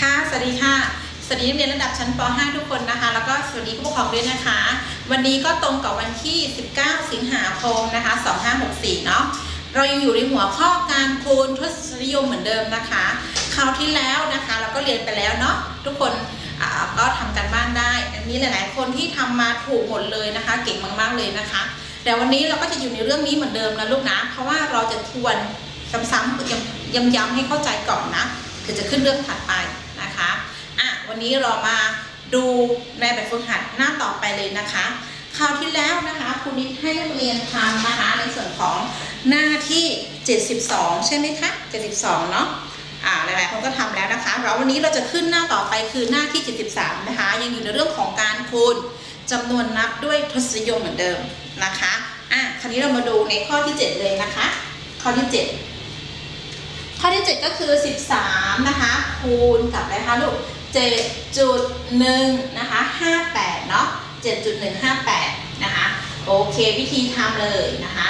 ค่ะ สวัสดีค่ะ สวัสดีนักเรียนระดับชั้นป .5 ทุกคนนะคะ แล้วก็สวัสดีผู้ปกครองด้วยนะคะ วันนี้ก็ตรงกับวันที่ 19 สิงหาคมนะคะ 2564 เนาะ เรายังอยู่ในหัวข้อการคูณทศนิยมเหมือนเดิมนะคะ คราวที่แล้วนะคะ เราก็เรียนไปแล้วเนาะ ทุกคนก็ทำกันบ้านได้มีหลาย ๆ คนที่ทำมาถูกหมดเลยนะคะ เก่งมาก ๆ เลยนะคะ แต่วันนี้เราก็จะอยู่ในเรื่องนี้เหมือนเดิมนะลูกนะ เพราะว่าเราจะทวนซ้ำๆย้ำๆให้เข้าใจก่อนนะถึงจะขึ้นเรื่องถัดไป วันนี้เรามาดูในแบบฝึกหัดหน้าต่อไปเลยนะคะ คราวที่แล้วนะคะครูนิดให้นักเรียนทำนะคะในส่วนของหน้าที่ 72 ใช่ไหมคะ72 เนาะอ่าหลายๆคนก็ทำแล้วนะคะแล้ววันนี้เราจะขึ้นหน้าต่อไปคือหน้าที่ 73 นะคะ ยังอยู่ในเรื่องของการคูณจำนวนนับด้วยทศนิยมเหมือนเดิมนะคะอะคราวนี้เรามาดูในข้อที่ 7 เลยนะคะ ข้อที่ 7 ข้อที่ 7 ก็คือ 13 นะคะ คูณกับอะไรคะลูก 7.1นะคะ58เนาะ7.158นะคะโอเควิธีทำเลยนะคะ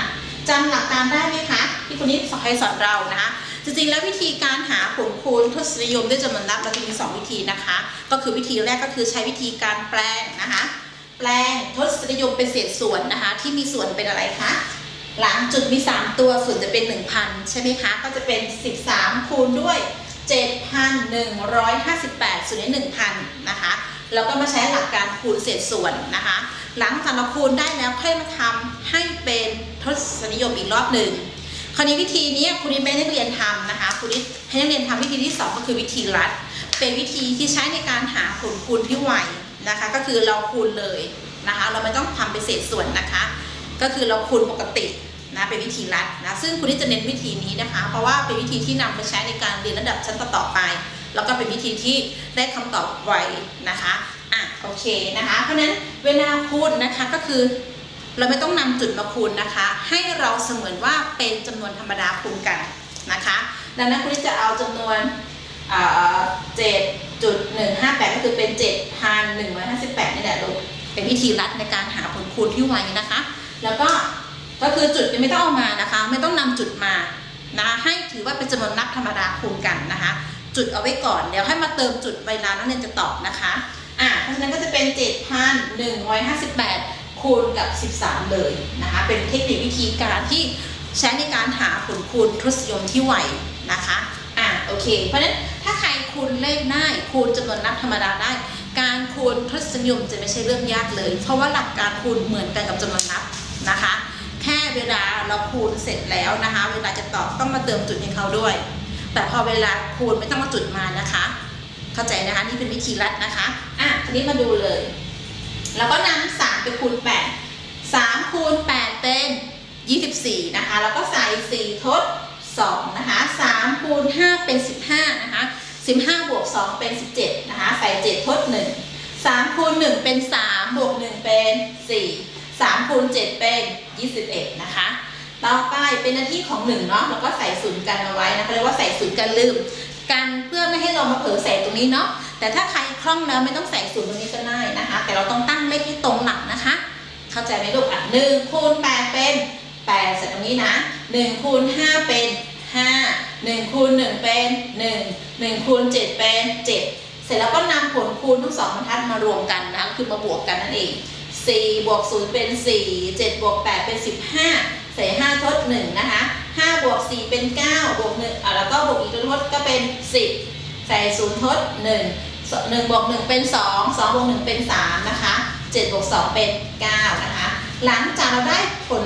จำหลักการได้ไหมคะที่คุณนิดสอนให้สอนเรานะคะจริงๆแล้ววิธีการหาผลคูณทศนิยมด้วยจำนวนนับเราจะมี 2 วิธีนะคะ ก็คือวิธีแรกก็คือใช้วิธีการแปลงนะคะแปลงทศนิยมเป็นเศษส่วนนะคะ ที่มีส่วนเป็นอะไรคะหลังจุดมี 3 ตัวส่วนจะเป็น 1,000 ใช่ไหมคะ ก็จะเป็น 13 คูณด้วย 7,158ส่วนนี้1,000นะคะแล้วก็มาใช้หลักการคูณเศษส่วนนะคะ หลังจากเราคูณได้แล้วค่อยมาทำให้เป็นทศนิยมอีกรอบหนึ่งคราวนี้วิธีนี้คุณนิดไม่ให้นักเรียนทำนะคะคุณนิดให้นักเรียนทำวิธีที่ 2 ก็คือวิธีรัด เป็นวิธีที่ใช้ในการหาผลคูณที่ไวนะคะ ก็คือเราคูณเลยนะคะ เราไม่ต้องทำเป็นเศษส่วนนะคะ ก็คือเราคูณปกติ นะเป็นวิธีรัดนะซึ่งคุณนิดจะเน้นวิธีนี้นะคะ เพราะว่าเป็นวิธีที่นำไปใช้ในการเรียนระดับชั้นต่อๆไป แล้วก็เป็นวิธีที่ได้คำตอบไวนะคะอะโอเคนะคะ เพราะนั้นเวลาคูณนะคะก็คือ เราไม่ต้องนำจุดมาคูณนะคะ ให้เราเสมือนว่าเป็นจำนวนธรรมดาคูณกันนะคะ ดังนั้นคุณนิดจะเอาจำนวนเจ็ดจุดหนึ่งห้าแปดก็คือเป็นเจ็ดพันหนึ่งร้อยห้าสิบแปดนี่แหละลูกเป็นวิธีรัดในการหาผลคูณที่ไวนะคะ แล้วก็ ก็คือจุดไม่ต้องเอามานะคะ ไม่ต้องนำจุดมานะให้ถือว่าเป็นจำนวนนับธรรมดาคูณกันนะคะ จุดเอาไว้ก่อนเดี๋ยวให้มาเติมจุดเวลานักเรียนจะตอบนะคะอ่าเพราะฉะนั้นก็จะเป็น 7,158 คูณกับ 13 เลยนะคะ เป็นเทคนิควิธีการที่ใช้ในการหาผลคูณทศนิยมที่ไวนะคะอ่าโอเค เพราะฉะนั้นถ้าใครคูณเลขได้คูณจำนวนนับธรรมดาได้ การคูณทศนิยมจะไม่ใช่เรื่องยากเลย เพราะว่าหลักการคูณเหมือนกันกับจำนวนนับนะคะ เวลาเราคูณเสร็จแล้วนะคะ เวลาจะตอบต้องมาเติมจุดให้เขาด้วย แต่พอเวลาคูณไม่ต้องมาจุดมานะคะ เข้าใจนะคะนี่เป็นวิธีรัดนะคะอะทีนี้มาดูเลยแล้วก็นำสามไปคูณแปดสามคูณแปดเป็นยี่สิบสี่นะคะแล้วก็ใส่สี่ทดสองนะคะสามคูณห้าเป็นสิบห้านะคะสิบห้าบวกสองเป็นสิบเจ็ดนะคะใส่เจ็ดทดหนึ่งสามคูณหนึ่งเป็นสามบวกหนึ่งเป็นสี่ สามคูณเจ็ดเป็นยี่สิบเอ็ดนะคะ ต่อไปเป็นหน้าที่ของหนึ่งเนาะแล้วก็ใส่ศูนย์กันเอาไว้นะคะเรียกว่าใส่ศูนย์กันลืม กันเพื่อไม่ให้เรามาเผลอใส่ตรงนี้เนาะแต่ถ้าใครคล่องแล้วไม่ต้องใส่ศูนย์ตรงนี้ก็ได้นะคะ แต่เราต้องตั้งเลขให้ตรงหลักนะคะ เข้าใจไหมลูกอะหนึ่งคูณแปดเป็นแปดใส่ตรงนี้นะหนึ่งคูณห้าเป็นห้าหนึ่งคูณหนึ่งเป็นหนึ่งหนึ่งคูณเจ็ดเป็นเจ็ดเสร็จแล้วก็นำผลคูณทั้งสองบรรทัดมารวมกันนะคือมาบวกกันนั่นเอง สี่บวกศูนย์เป็นสี่เจ็ดบวกแปดเป็นสิบห้าใส่ห้าทดหนึ่งนะคะห้าบวกสี่เป็นเก้าบวกหนึ่งอะแล้วก็บวกอีกทดก็เป็นสิบใส่ศูนย์ทดหนึ่งหนึ่งบวกหนึ่งเป็นสองสองบวกหนึ่งเป็นสามนะคะเจ็ดบวกสองเป็นเก้านะคะ หลังจากเราได้ผล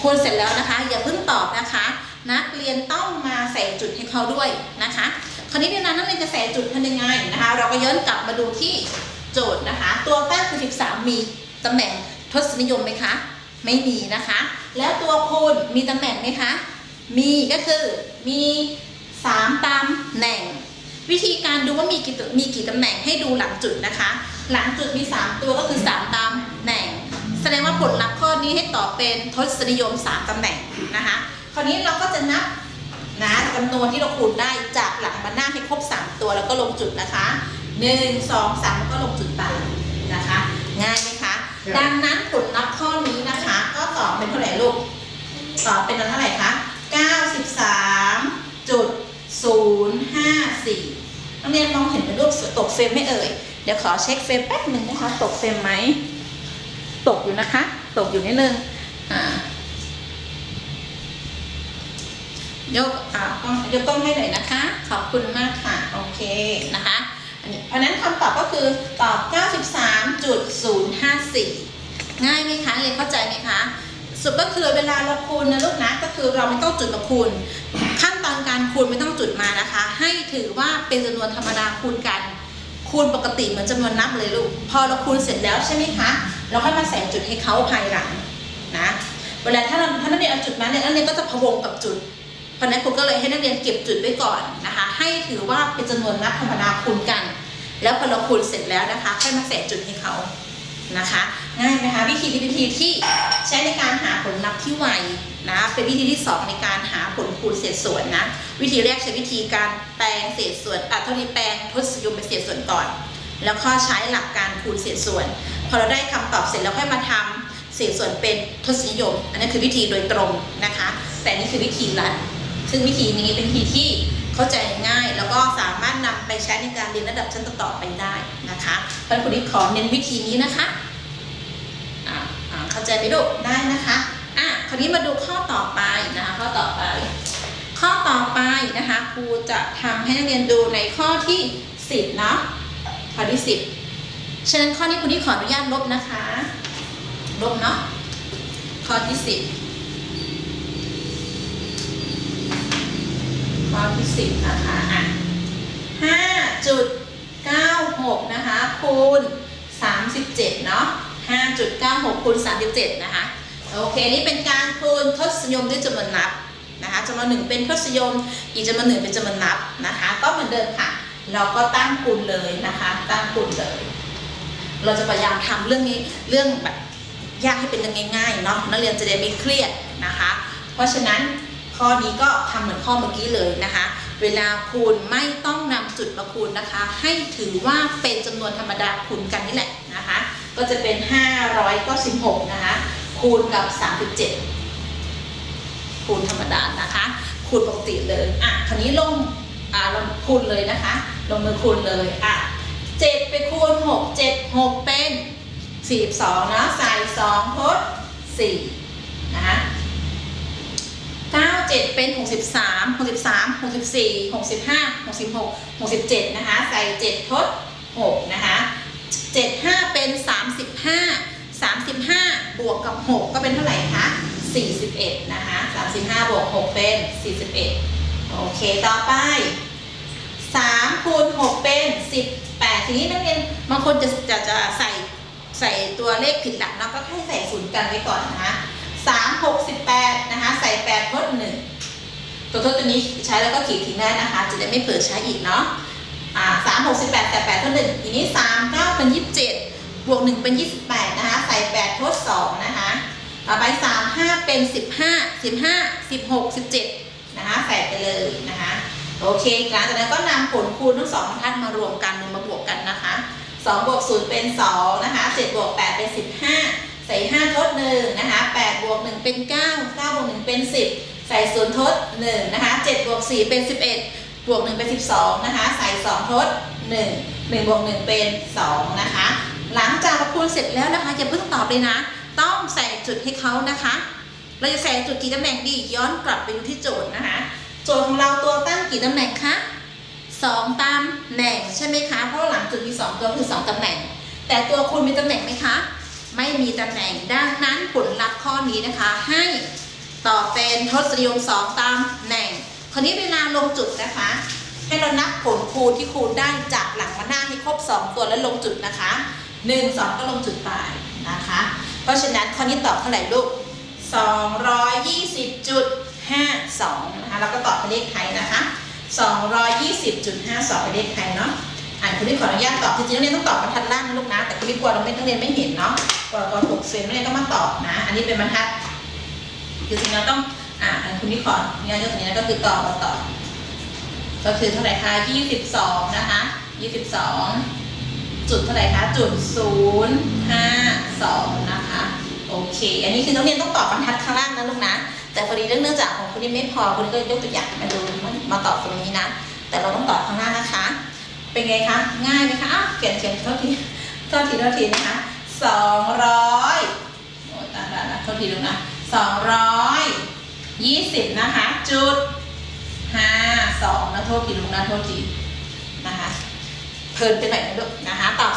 คูณเสร็จแล้วนะคะ อย่าเพิ่งตอบนะคะ นักเรียนต้องมาใส่จุดให้เขาด้วยนะคะ คราวนี้เวลานักเรียนจะใส่จุดทำยังไงนะคะ เราก็ย้อนกลับมาดูที่โจทย์นะคะ ตัวแป้งคือ 13 มี ตำแหน่งทศนิยมไหมคะ ไม่มีนะคะ แล้วตัวคูณมีตำแหน่งไหมคะ มีก็คือมี3ตำแหน่ง วิธีการดูว่ามีกี่มีกี่ตำแหน่งให้ดูหลังจุดนะคะ หลังจุดมี 3 ตัวก็คือ 3ตำแหน่ง แสดงว่าผลลัพธ์ข้อนี้ให้ตอบเป็นทศนิยม 3ตำแหน่งนะคะ คราวนี้เราก็จะนับนะจำนวนที่เราคูณได้จากหลังมาหน้าให้ครบ 3 ตัวแล้วก็ลงจุดนะคะ 1 2 3แล้วก็ลงจุดตามนะคะ ง่ายไหม ดังนั้นผลลัพธ์ข้อนี้นะคะ ก็ตอบเป็นเท่าไหร่ลูก ตอบเป็นเท่าไหร่คะ 93.054 นักเรียนมองเห็นเป็นรูปตกเฟรมไหม่เอ่ย เดี๋ยวขอเช็คเฟรมแป๊บหนึ่งนะคะ ตกเฟรมไหม ตกอยู่นะคะ ตกอยู่นิดนึงอ่ายกอ่ากล้องยกกล้องให้หน่อยนะคะ ขอบคุณมากค่ะ โอเคนะคะ เพราะนั้นคำตอบก็คือตอบ 93.054 ง่ายไหมคะเรียนเข้าใจไหมคะสุดก็คือเวลาเราคูณนะลูกนะก็คือเราไม่ต้องจุดมาคูณ ขั้นตอนการคูณไม่ต้องจุดมานะคะ ให้ถือว่าเป็นจำนวนธรรมดาคูณกัน คูณปกติเหมือนจำนวนนับเลยลูก พอเราคูณเสร็จแล้วใช่ไหมคะเราค่อยมาใส่จุดให้เขาภายหลังนะเวลาถ้าเราถ้านักเรียนเอาจุดมาเนี่ยนักเรียนก็จะพะวงกับจุด เพราะนั้นครูก็เลยให้นักเรียนเก็บจุดไว้ก่อนนะคะ ให้ถือว่าเป็นจำนวนนับธรรมดาคูณกัน แล้วพอเราคูณเสร็จแล้วนะคะค่อยมาใส่จุดให้เขานะคะง่ายไหมคะวิธีวิธีที่ใช้ในการหาผลลัพธ์ที่ไวนะเป็นวิธีที่สองในการหาผลคูณเศษส่วนนะวิธีแรกใช้วิธีการแปลงเศษส่วนอะเท่านี้แปลงทศนิยมเป็นเศษส่วนก่อน แล้วก็ใช้หลักการคูณเศษส่วน พอเราได้คำตอบเสร็จแล้วค่อยมาทำเศษส่วนเป็นทศนิยม อันนั้นคือวิธีโดยตรงนะคะ แต่นี่คือวิธีลัด ซึ่งวิธีนี้เป็นวิธีที่เข้าใจง่าย แล้วก็สามารถนำไปใช้ในการเรียนระดับชั้นต่อๆไปได้นะคะเพราะนั้นคุณดิขอเน้นวิธีนี้นะคะเข้าใจไหมลูได้นะคะอะคราวนี้มาดูข้อต่อไปนะคะ ข้อต่อไป ข้อต่อไปนะคะครูจะทำให้นักเรียนดูในข้อที่10เนาะข้อที่10ฉะนั้นข้อนี้คุณดิขออนุญาตลบนะคะลบเนาะข้อที่10 ข้อที่สิบนะคะอะห้าจุดเก้าหกนะคะ คูณสามสิบเจ็ดเนาะห้าจุดเก้าหกคูณสามสิบเจ็ดนะคะ โอเค นี่เป็นการคูณทศนิยมด้วยจำนวนนับนะคะจำนวนหนึ่งเป็นทศนิยม อีกจำนวนหนึ่งเป็นจำนวนนับนะคะ ก็เหมือนเดิมค่ะ เราก็ตั้งคูณเลยนะคะ ตั้งคูณเลย เราจะพยายามทำเรื่องนี้เรื่องแบบยากให้เป็นเรื่องง่ายๆเนาะนักเรียนจะได้ไม่เครียดนะคะ เพราะฉะนั้น ข้อนี้ก็ทำเหมือนข้อเมื่อกี้เลยนะคะ เวลาคูณไม่ต้องนำจุดมาคูณนะคะ ให้ถือว่าเป็นจำนวนธรรมดาคูณกันนี่แหละนะคะ ก็จะเป็น 596 นะคะ คูณกับ 37 คูณธรรมดานะคะ คูณปกติเลยอะคราวนี้ลงอ่าลงคูณเลยนะคะ ลงมือคูณเลยอะ7ไปคูณ 6 7 6 เป็น 42 นะใส่2ทด4นะคะ 97 เป็น 63 63 64 65 66 67 นะคะ ใส่ 7 ทด 6 นะคะ 75 เป็น 35 35 บวกกับ 6 ก็เป็นเท่าไหร่คะ 41 นะคะ 35 บวก 6 เป็น 41 โอเค ต่อไป 3 คูณ 6 เป็น 18 ทีนี้นักเรียนบางคนจะจะจะใส่ใส่ตัวเลขผิดหลักเนาะก็ให้ใส่ศูนย์กันไว้ก่อนนะคะ สามหกสิบแปดนะคะใส่แปดทดหนึ่งตัวทดตัวนี้ใช้แล้วก็ขีดทิ้งได้นะคะ จะได้ไม่เผลอใช้อีกเนาะอ่าสามหกสิบแปดแต่แปดทดหนึ่งทีนี้สามเก้าเป็นยี่สิบเจ็ดบวกหนึ่งเป็นยี่สิบแปดนะคะ ใส่แปดทดสองนะคะ ต่อไปสามห้าเป็นสิบห้าสิบห้าสิบหกสิบเจ็ดนะคะ ใส่ไปเลยนะคะ โอเคหลังจากนั้นก็นำผลคูณทั้งสองบรรทัดมารวมกันมาบวกกันนะคะสองบวกศูนย์เป็นสองนะคะเจ็ดบวกแปดเป็นสิบห้า ใส่5ทด1นะคะ8บวก1เป็น 9 9บวก1เป็น 10 ใส่0ทด1นะคะ7บวก4เป็น 11 บวก1เป็น 12นะคะใส่2ทด1 1บวก1เป็น 2 นะคะ หลังจากเราคูณเสร็จแล้วนะคะอย่าเพิ่งตอบเลยนะ ต้องใส่จุดให้เขานะคะ เราจะใส่จุดกี่ตำแหน่งดีย้อนกลับไปดูที่โจทย์นะคะ โจทย์ของเราตัวตั้งกี่ตำแหน่งคะ2ตำแหน่งใช่ไหมคะ เพราะหลังจุดมี 2 ตัวคือ 2ตำแหน่ง แต่ตัวคูณมีตำแหน่งไหมคะ ไม่มีตำแหน่งดังนั้นผลลัพธ์ข้อนี้นะคะ ให้ตอบเป็นทศนิยม2ตำแหน่งคราวนี้เวลาลงจุดนะคะ ให้เรานับผลคูณที่คูณได้จากหลังมาหน้าให้ครบ 2 ตัวแล้วลงจุดนะคะ1 2 ก็ลงจุดไปนะคะ เพราะฉะนั้นข้อนี้ตอบเท่าไหร่ลูก220.52นะคะแล้วก็ตอบเป็นเลขไทยนะคะ220.52เป็นเลขไทยเนาะ อ่านคุณพี่ขออนุญาตตอบจริงๆนักเรียนต้องตอบบรรทัดล่างนะลูกนะ แต่คุณพี่กลัวเราไม่นักเรียนไม่เห็นเนาะกลัวกลัวถกเซ็นนักเรียนก็มาตอบนะ อันนี้เป็นบรรทัดจริงๆเราต้องอ่าอันคุณพี่ขออนุญาตยกตัวนี้นะก็คือตอบมาตอบก็คือเท่าไหร่คะ22นะคะ22จุดเท่าไหร่คะจุด052นะคะโอเค อันนี้คือนักเรียนต้องตอบบรรทัดข้างล่างนะลูกนะ แต่พอดีเนื่องจากของคุณนี่ไม่พอคุณก็ยกตัวอย่างมาดูมาตอบตรงนี้นะ แต่เราต้องตอบข้างล่างนะคะ เป็นไงคะ ง่ายไหมคะอ้าวเขียนเขียนเท่าทีเท่าทีเท่าทีนะคะสองร้อยโอ้ยตายแล้วนะเท่าทีดูนะสองร้อยยี่สิบนะคะ จุดห้าสองนะโทษทีลุงนะโทษทีนะคะเพลินไปหน่อยนะลูกนะคะ ตอบ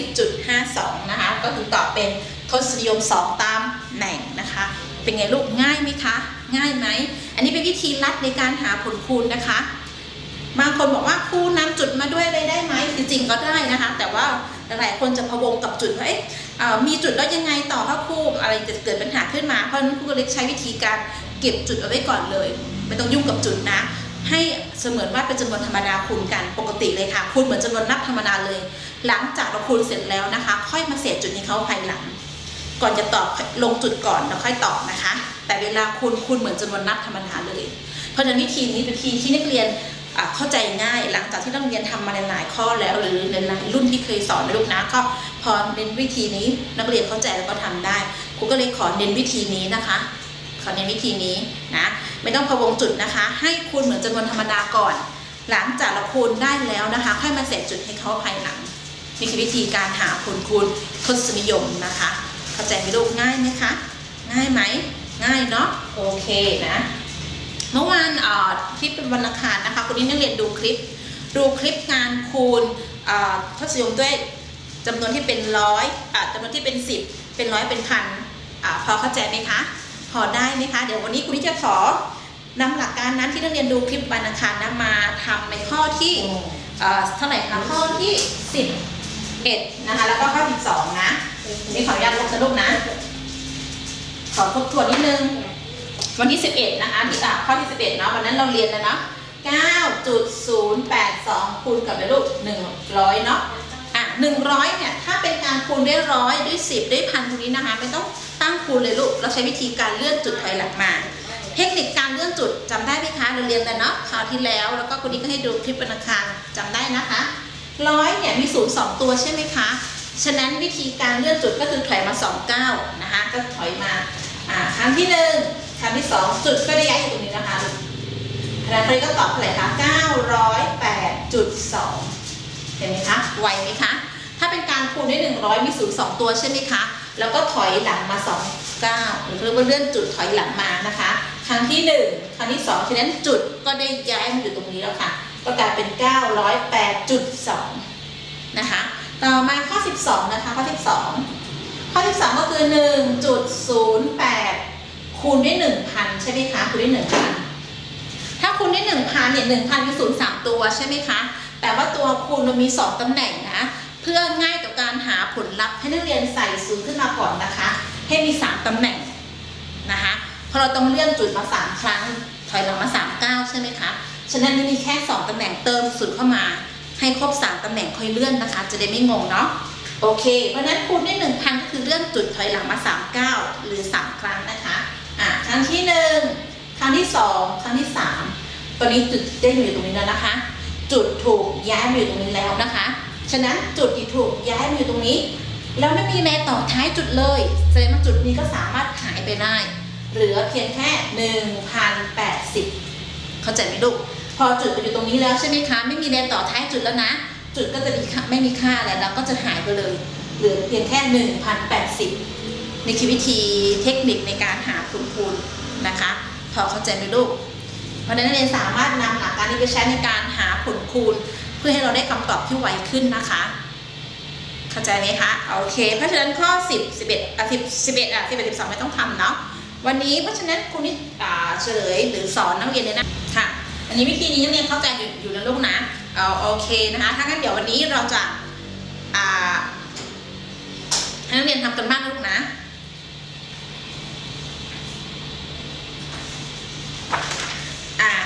220.52นะคะ ก็คือตอบเป็นทศนิยม2ตามแหน่งนะคะ เป็นไงลูกง่ายไหมคะ ง่ายไหม อันนี้เป็นวิธีลัดในการหาผลคูณนะคะ บางคนบอกว่าครูนำจุดมาด้วยเลยได้ไหมจริงๆก็ได้นะคะ แต่ว่าหลายๆคนจะพะวงกับจุดว่าเอ๊ะมีจุดแล้วยังไงต่อคะครูอะไรจะเกิดปัญหาขึ้นมา เพราะนั้นครูก็เลยใช้วิธีการเก็บจุดเอาไว้ก่อนเลย ไม่ต้องยุ่งกับจุดนะ ให้เสมือนว่าเป็นจำนวนธรรมดาคูณกันปกติเลยค่ะคูณเหมือนจำนวนนับธรรมดาเลย หลังจากเราคูณเสร็จแล้วนะคะ ค่อยมาเศษจุดให้เขาภายหลัง ก่อนจะตอบลงจุดก่อนแล้วค่อยตอบนะคะ แต่เวลาคูณคูณเหมือนจำนวนนับธรรมดาเลย เพราะฉะนั้นวิธีนี้เป็นวิธีที่นักเรียน เข้าใจง่าย หลังจากที่นักเรียนทำมาหลายๆข้อแล้ว หรือหลายรุ่นที่เคยสอนลูกนะก็พอเน้นวิธีนี้นักเรียนเข้าใจแล้วก็ทำได้ครูก็เลยขอเน้นวิธีนี้นะคะ ขอเน้นวิธีนี้นะไม่ต้องพะวงจุดนะคะ ให้คูณเหมือนจำนวนธรรมดาก่อน หลังจากเราคูณได้แล้วนะคะ ค่อยมาเศษจุดให้เขาภายหลังนี่คือวิธีการหาผลคูณทศนิยมนะคะ เข้าใจไหมลูกง่ายไหมคะ ง่ายไหม ง่ายเนาะโอเคนะ เมื่อวานเอ่อที่เป็นวันอังคารนะคะคุณนี้นักเรียนดูคลิป ดูคลิปงานคูณเอ่อทศนิยมด้วยจำนวนที่เป็นร้อยอ่าจำนวนที่เป็นสิบเป็นร้อยเป็นพันอ่าพอเข้าใจไหมคะพอได้ไหมคะ เดี๋ยววันนี้คุณนี้จะขอนำหลักการนั้นที่นักเรียนดูคลิปวันอังคารนะมาทำในข้อที่เอ่อเท่าไหร่คะข้อที่สิบเอ็ดนะคะแล้วก็ข้อสิบสองนะนี่ขออนุญาตลบนะลูกนะ ขอทบทวนนิดนึง วันที่ 11 นะคะที่อะข้อที่ 11เนาะวันนั้นเราเรียนแล้วเนาะ9.082คูณกับเลยลูก100 เนาะอะ100 เนี่ย ถ้าเป็นการคูณด้วยร้อยด้วย 10 ด้วยพันตรงนี้นะคะ ไม่ต้องตั้งคูณเลยลูก เราใช้วิธีการเลื่อนจุดถอยหลังมา เทคนิคการเลื่อนจุดจำได้ไหมคะเราเรียนกันเนาะคราวที่แล้วแล้วก็คุณนี้ก็ให้ดูคลิปวันอังคารจำได้นะคะร้อยเนี่ยมีศูนย์สองตัวใช่ไหมคะฉะนั้นวิธีการเลื่อนจุดก็คือถอยมาสองเก้านะคะก็ถอยมาอ่าครั้งที่ ครั้งที่สองจุดก็ได้ย้ายอยู่ตรงนี้นะคะขณะนี้ก็ตอบเท่าไหร่คะ908.2 เห็นไหมคะ ไวไหมคะ ถ้าเป็นการคูณด้วย 100 มีศูนย์สองตัวใช่ไหมคะ แล้วก็ถอยหลังมา 2 9 หรือเรียกว่าเลื่อนจุดถอยหลังมานะคะ ครั้งที่ 1 ครั้งที่2ฉะนั้นจุดก็ได้ย้ายมาอยู่ตรงนี้แล้วค่ะ ก็กลายเป็น 908.2 นะคะ ต่อมาข้อ 12 นะคะ ข้อ 12 ข้อที่สองก็คือ 1.08 คูณด้วย1,000ใช่ไหมคะคูณด้วย1,000ถ้าคูณด้วย1,000เนี่ย1,000มีศูนย์สามตัวใช่ไหมคะแต่ว่าตัวคูณมันมี2ตำแหน่งนะเพื่อง่ายต่อการหาผลลัพธ์ให้นักเรียนใส่ศูนย์ขึ้นมาก่อนนะคะ ให้มี3ตำแหน่งนะคะพราะเราต้องเลื่อนจุดมา3ครั้งถอยหลังมา3 9ใช่ไหมคะฉะนั้นนี่มีแค่2ตำแหน่งเติมศูนย์เข้ามา ให้ครบ3ตำแหน่งค่อยเลื่อนนะคะ จะได้ไม่งงเนาะโอเค เพราะนั้นคูณด้วยหนึ่งพันก็คือเลื่อนจุดถอยหลังมาสามเก้าหรือสามครั้งนะคะ รั้งที่หนึ่งครั้งที่สองครั้งที่สามตอนนี้จุดได้อยู่ตรงนี้แล้วนะคะ จุดถูกย้ายมาอยู่ตรงนี้แล้วนะคะ ฉะนั้นจุดที่ถูกย้ายมาอยู่ตรงนี้ แล้วไม่มีแม่ต่อท้ายจุดเลยแสดงว่าจุดนี้ก็สามารถหายไปได้เหลือเพียงแค่หนึ่งพันแปดสิบเข้าใจไหมลูกพอจุดไปอยู่ตรงนี้แล้วใช่ไหมคะ ไม่มีแรงต่อท้ายจุดแล้วนะ จุดก็จะมีไม่มีค่าแล้วแล้วก็จะหายไปเลย เหลือเพียงแค่ 1,080 นี่คือวิธีเทคนิคในการหาคูณคูณนะคะ พอเข้าใจไหมลูกเพราะนั้นนักเรียนสามารถนำหลักการนี้ไปใช้ในการหาผลคูณ เพื่อให้เราได้คำตอบที่ไวขึ้นนะคะ เข้าใจไหมคะโอเค เพราะฉะนั้นข้อ 10 11อะ10 11อะ11 12 ไม่ต้องทำเนาะวันนี้เพราะฉะนั้นคุณนิดอ่เฉลยหรือสอนนักเรียนเลยนะค่ะอันนี้วิธีนี้นักเรียนเข้าใจอยู่อยู่นะลูกนะเอาโอเคนะคะถ้างั้นเดี๋ยววันนี้เราจะอ่าให้นักเรียนทำกันบ้านนะลูกนะ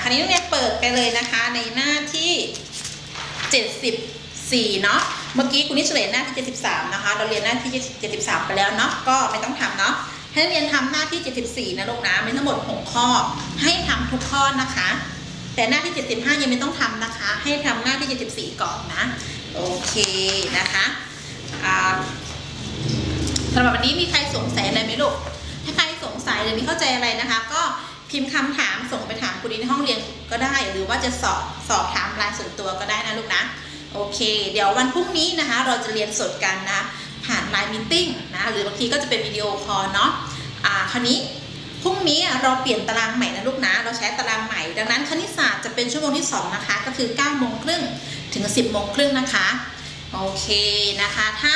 อ่าคราวนี้นักเรียนเปิดไปเลยนะคะในหน้าที่ 74 เนาะ เมื่อกี้คุณนิชเฉลยหน้าที่ 73 นะคะ เราเรียนหน้าที่ 73 ไปแล้วเนาะ ก็ไม่ต้องทำเนาะ ให้นักเรียนทำหน้าที่ 74 นะลูกนะมีทั้งหมด 6 ข้อ ให้ทำทุกข้อนะคะ แต่หน้าที่ 75 ยังไม่ต้องทำนะคะ ให้ทำหน้าที่ 74 ก่อนนะ โอเคนะคะสำหรับวันนี้มีใครสงสัยอะไรไหมลูก ถ้าใครสงสัยหรือมีเข้าใจอะไรนะคะ ก็ พิมพ์คำถามส่งไปถามคุณดีในห้องเรียนก็ได้ หรือว่าจะสอบสอบถามรายส่วนตัวก็ได้นะลูกนะโอเค เดี๋ยววันพรุ่งนี้นะคะ เราจะเรียนสดกันนะผ่านไลน์มิ팅นะหรือบางทีก็จะเป็นวิดีโอคอลเนาะอ่าคราวนี้พรุ่งนี้เราเปลี่ยนตารางใหม่นะลูกนะ เราใช้ตารางใหม่ ดังนั้นคณิตศาสตร์จะเป็นชั่วโมงที่ 2 นะคะ ก็คือ9โมงครึ่งถึง 10โมงครึ่งนะคะ โอเคนะคะ ถ้า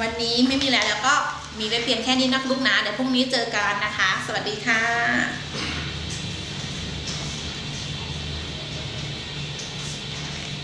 วันนี้ไม่มีแล้วแล้วก็มีไว้เพียงแค่นี้นะลูกนะ เดี๋ยวพรุ่งนี้เจอกันนะคะ สวัสดีค่ะ